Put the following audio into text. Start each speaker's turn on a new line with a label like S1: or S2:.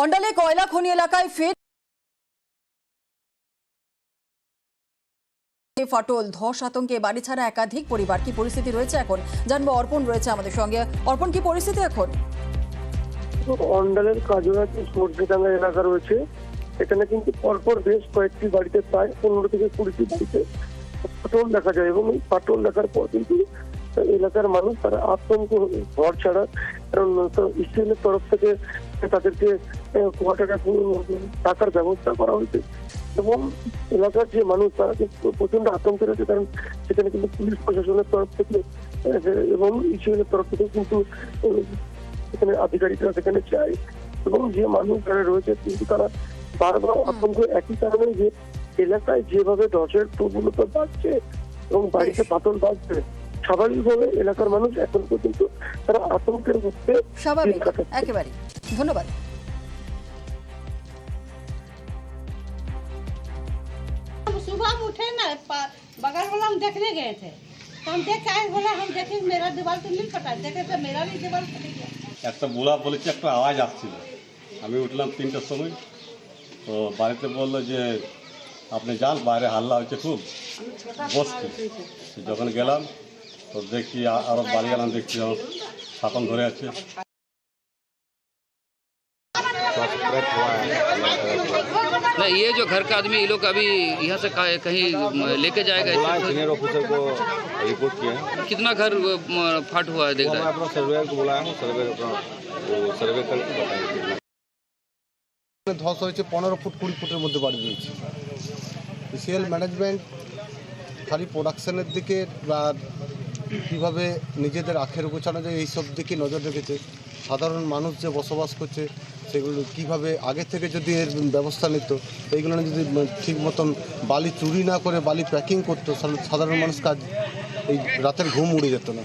S1: অন্ডালে কয়লা খনি এলাকায় ফের ফাটল। ধস আতঙ্কে বাড়ি ছাড়া একাধিক পরিবার। কি পরিস্থিতি রয়েছে এখন? জানব, অর্পণ রয়েছে আমাদের সঙ্গে। অর্পণ, কি পরিস্থিতি এখন?
S2: অন্ডালের কাজুরাতে সর্ষেডাঙ্গা এলাকা রয়েছে। এখানে কিন্তু পরপর বেশ কয়েকটি বাড়িতে প্রায় পনেরো থেকে কুড়িটি বাড়িতে ফাটল দেখা যায় এবং এই ফাটল দেখার পর কিন্তু এলাকার মানুষ তারা আতঙ্ক, ঘর ছাড়া। কারণ ইসরায়েলের তরফ থেকে তাদেরকে আহ, কোয়ার্টারে টাকার ব্যবস্থা করা হয়েছে। এবং এলাকার যে মানুষ তারা কিন্তু প্রচণ্ড আতঙ্কে রয়েছে কারণ সেখানে কিন্তু পুলিশ প্রশাসনের তরফ থেকে এবং ইসরায়েলের তরফ থেকে কিন্তু সেখানে আধিকারিকরা সেখানে যায়। এবং যে মানুষ যারা রয়েছে কিন্তু তারা বারবার আতঙ্ক একই কারণে যে এলাকায় যেভাবে ধসের প্রবণতা বাড়ছে এবং বাড়িতে পাতল বাড়ছে স্বাভাবিকভাবে এলাকার মানুষ এখন পর্যন্ত তারা আতঙ্কের মধ্যে
S1: একেবারে ধন্যবাদ।
S3: सुबह में उठे ना पा- बगल वाला हम देखने गए थे तो हम देख के आए बोला हम देखे मेरा दीवार तो नहीं फटा देखे तो मेरा भी दीवार फट गया
S4: একটা বুড়া বলেছে একটা আওয়াজ আসছিল আমি উঠলাম তিনটার সময় তো বাড়িতে বললো যে আপনি যান বাইরে হাল্লা হচ্ছে খুব বসছি তো যখন গেলাম তো দেখছি আ- আরো বাড়ি গেলাম দেখছি আমার ছাপন ধরে আছে
S5: ना ये जो घर का आदमी ये लोग अभी यहाँ से कहाँ- कहीं लेके जाएगा
S6: बुलाए
S5: इससे
S6: सीनियर ऑफिसर को रिपोर्ट किया है
S5: कितना घर अ, फाट हुआ है देख
S6: वो मैं
S5: रहा है
S6: अपना सर्वेयर को बुलाया हूँ सर्वे अपना वो सर्वे करके बताएंगे
S7: ধস হয়েছে পনেরো ফুট কুড়ি ফুটের মধ্যে বাড়ি রয়েছে সিএল ম্যানেজমেন্ট খালি প্রোডাকশনের দিকে বা কীভাবে নিজেদের আখের গোছানো যায় এইসব দিকে নজর রেখেছে সাধারণ মানুষ যে বসবাস করছে সেগুলো কীভাবে আগে থেকে যদি এর ব্যবস্থা নিত, এইগুলো যদি ঠিক মতন বালি চুরি না করে বালি প্যাকিং করতো সাধারণ মানুষ কাজ এই রাতের ঘুম উড়ে যেত না।